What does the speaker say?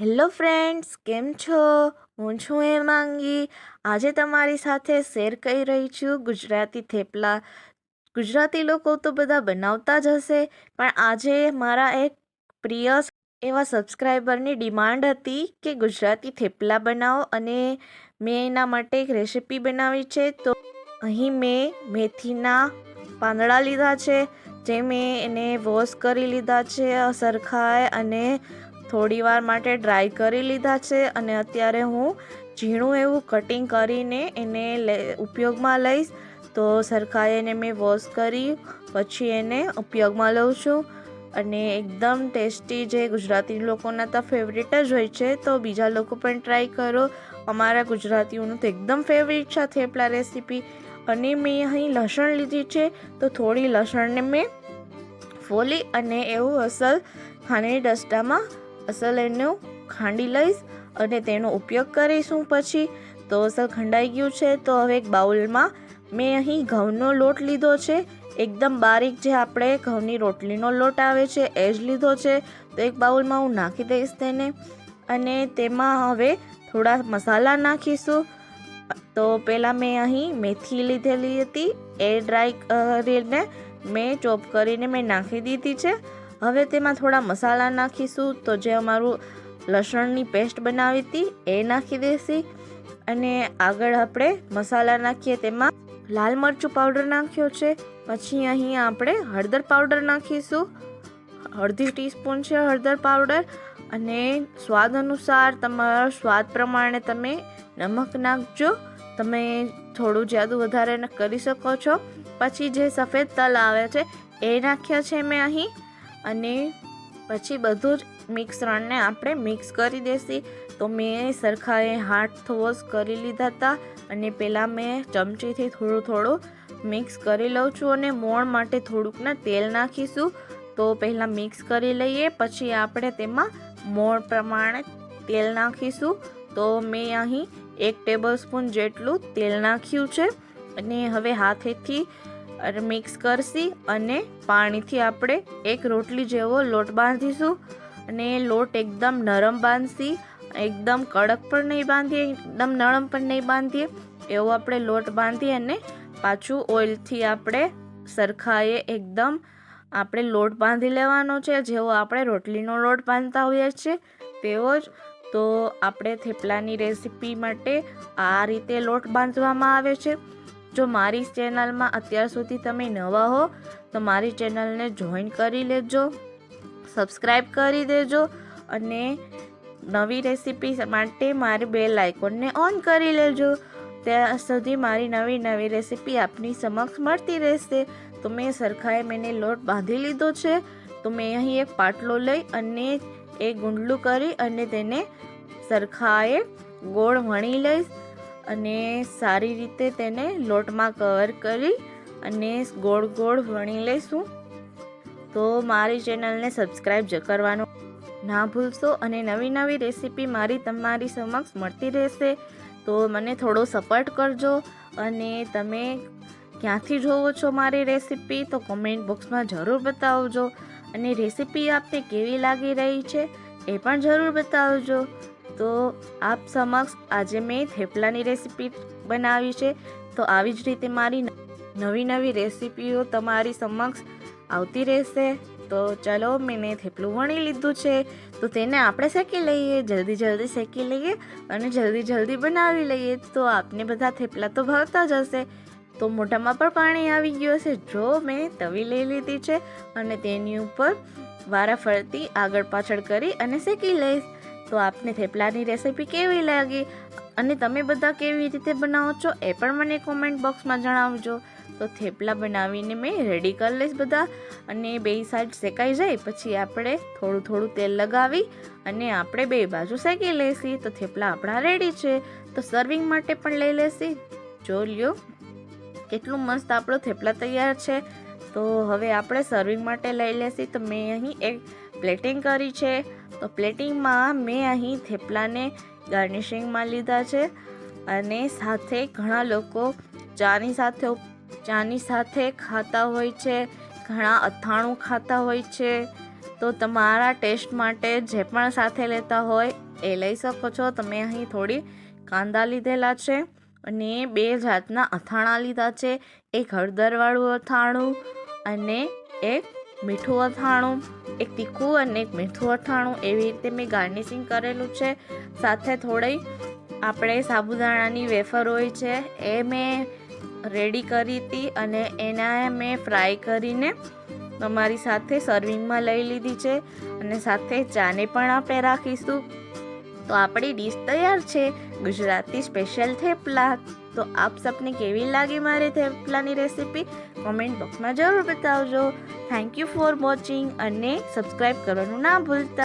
Hello friends, કેમ છો? હું છું હેમાંગી. આજે તમારી સાથે શેર કરી રહી છું ગુજરાતી થેપલા. ગુજરાતી લોકો તો બધા બનાવતા જ હશે, પણ આજે મારા એક પ્રિય એવા સબસ્ક્રાઈબરની ડિમાન્ડ હતી કે ગુજરાતી થેપલા બનાવો અને મેં એના માટે એક રેસિપી બનાવી છે. તો અહીં મેં મેથીના પાંદડા લીધા છે, જે મેં એને વોશ કરી લીધા છે સરખાએ અને થોડી વાર માટે ડ્રાય કરી લીધા છે અને અત્યારે હું ઝીણું એવું કટિંગ કરીને એને ઉપયોગમાં લઈશ. તો સરખાએ એને મેં વોશ કરી, પછી એને ઉપયોગમાં લઉં છું. અને એકદમ ટેસ્ટી જે ગુજરાતી લોકોના તો ફેવરેટ જ હોય છે, તો બીજા લોકો પણ ટ્રાય કરો. અમારા ગુજરાતીઓનું તો એકદમ ફેવરેટ છે થેપલા રેસીપી અને મેં અહીં લસણ લીધી છે, તો થોડી લસણને મેં ફોલી અને એવું અસલ ખાંડની ડસ્ટામાં અસલ એનું ખાંડી લઈશ અને તેનો ઉપયોગ કરીશું પછી. તો અસલ ખંડાઈ ગયું છે, તો હવે એક બાઉલમાં મેં અહીં ઘઉંનો લોટ લીધો છે. એકદમ બારીક જે આપણે ઘઉંની રોટલીનો લોટ આવે છે, એ જ લીધો છે. તો એક બાઉલમાં હું નાખી દઈશ તેને અને તેમાં હવે થોડા મસાલા નાખીશું. તો પહેલાં મેં અહીં મેથી લીધેલી હતી, એ ડ્રાય કરીને મેં ચોપ કરીને મેં નાખી દીધી છે. હવે તેમાં થોડા મસાલા નાખીશું. તો જે અમારું લસણની પેસ્ટ બનાવી હતી, એ નાખી દઈશી અને આગળ આપણે મસાલા નાખીએ તેમાં. લાલ મરચું પાવડર નાખ્યો છે. પછી અહીં આપણે હળદર પાવડર નાખીશું. અડધી ટીસ્પૂન છે હળદર પાવડર અને સ્વાદ અનુસાર તમારા સ્વાદ પ્રમાણે તમે નમક નાખજો. તમે થોડું જાદુ વધારે કરી શકો છો. પછી જે સફેદ તલ આવે છે, એ નાખ્યા છે મેં અહીં. અને પછી બધું જ મિશ્રણને આપણે મિક્સ કરી દેસી. તો મેં સરખાએ હાથ થોસ કરી લીધા હતા અને પહેલાં મેં ચમચીથી થોડું થોડું મિક્સ કરી લઉં છું અને મોણ માટે થોડુંકના તેલ નાખીશું. તો પહેલાં મિક્સ કરી લઈએ, પછી આપણે તેમાં મોણ પ્રમાણે તેલ નાખીશું. તો મેં અહીં એક ટેબલ સ્પૂન જેટલું તેલ નાખ્યું છે. અને હવે હાથેથી મિક્સ કરશી અને પાણીથી આપણે એક રોટલી જેવો લોટ બાંધીશું. અને લોટ એકદમ નરમ બાંધશી. એકદમ કડક પણ નહીં બાંધીએ, એકદમ નરમ પણ નહીં બાંધીએ. એવો આપણે લોટ બાંધી અને પાછું ઓઇલથી આપણે સરખાએ એકદમ. આપણે લોટ બાંધી લેવાનો છે, જેવો આપણે રોટલીનો લોટ બાંધતા હોઈએ છીએ, તેવો જ. તો આપણે થેપલાની રેસીપી માટે આ રીતે લોટ બાંધવામાં આવે છે. જો મારી ચેનલમાં અત્યાર સુધી તમે નવા હો, તો મારી ચેનલને જોઈન કરી લેજો સબસ્ક્રાઈબ કરી દેજો અને નવી રેસીપી માટે મારી બેલ આઇકોનને ઓન કરી લેજો. ત્યાં સુધી મારી નવી નવી રેસીપી આપની સમક્ષ મળતી રહેશે. તો મેં સરખાએ મેને લોટ બાંધી લીધો છે. તો મેં અહીં એક પાટલો લઈ અને એ ગુંડલું કરી અને તેને સરખાએ ગોળ વણી લઈશ. અને સારી રીતે તેને લોટમાં કવર કરી અને ગોળ ગોળ વણી લઈશું તો મારી ચેનલને સબસ્ક્રાઈબ કરવાનું ના ભૂલશો અને નવી નવી રેસીપી મારી તમારી સમક્ષ મળતી રહેશે. તો મને થોડો સપોર્ટ કરજો અને તમે ક્યાંથી જોવો છો મારી રેસીપી તો કોમેન્ટ બોક્સમાં જરૂર બતાવજો. અને રેસીપી આપને કેવી લાગી રહી છે એ પણ જરૂર બતાવજો. તો આપ સમક્ષ આજે મેં થેપલાની રેસીપી બનાવી છે. તો આવી જ રીતે મારી નવી નવી રેસીપીઓ તમારી સમક્ષ આવતી રહેશે. તો ચલો મેં થેપલું વણી લીધું છે. તો તેને આપણે શેકી લઈએ, જલ્દી જલ્દી શેકી લઈએ અને જલ્દી જલ્દી બનાવી લઈએ. તો આપને બધા થેપલા તો ભાવતા જ હશે. તો મોઢામાં પણ પાણી આવી ગયું હશે. જો મેં તવી લઈ લીધી છે અને તેની ઉપર વારા ફરતી આગળ પાછળ કરી અને શેકી લઈશ. તો આપને થેપલાની રેસીપી કેવી લાગી અને તમે બધા કેવી રીતે બનાવો છો એ પણ મને કોમેન્ટ બોક્સમાં જણાવજો. તો થેપલા બનાવીને મેં રેડી કરી લઈશ બધા અને બે સાઈડ શેકાઈ જાય પછી આપણે થોડું થોડું તેલ લગાવી અને આપણે બે બાજુ શેકી લઈશી. તો થેપલા આપણા રેડી છે. તો સર્વિંગ માટે પણ લઈ લેશી. જો લ્યો, કેટલું મસ્ત આપણો થેપલા તૈયાર છે. તો હવે આપણે સર્વિંગ માટે લઈ લેશી. તો મેં અહીં એક પ્લેટિંગ કરી છે. તો પ્લેટિંગમાં મેં અહીં થેપલાને ગાર્નિશિંગમાં લીધા છે અને સાથે ઘણા લોકો ચાની સાથે ચાની સાથે ખાતા હોય છે, ઘણા અથાણું ખાતા હોય છે. તો તમારા ટેસ્ટ માટે જે પણ સાથે લેતા હોય એ લઈ શકો છો. તમે અહીં થોડી કાંદા લીધેલા છે અને બે જાતના અથાણા લીધા છે. એક હળદરવાળું અથાણું અને એક મીઠું અથાણું. એક તીખું અને એક મીઠું અથાણું એવી રીતે મેં ગાર્નિશિંગ કરેલું છે. સાથે થોડી આપણે સાબુદાણાની વેફર હોય છે એ મેં રેડી કરી હતી અને એના મેં ફ્રાય કરીને તમારી સાથે સર્વિંગમાં લઈ લીધી છે. અને સાથે ચાને પણ આપણે રાખીશું. તો આપણી ડીશ તૈયાર છે. ગુજરાતી સ્પેશિયલ થેપલા. તો આપ સપને કેવી લાગી મારી થેપલાની રેસીપી કોમેન્ટ બોક્સમાં જરૂર બતાવજો. થેન્ક યુ ફોર વોચિંગ અને સબસ્ક્રાઈબ કરવાનું ના ભૂલતા.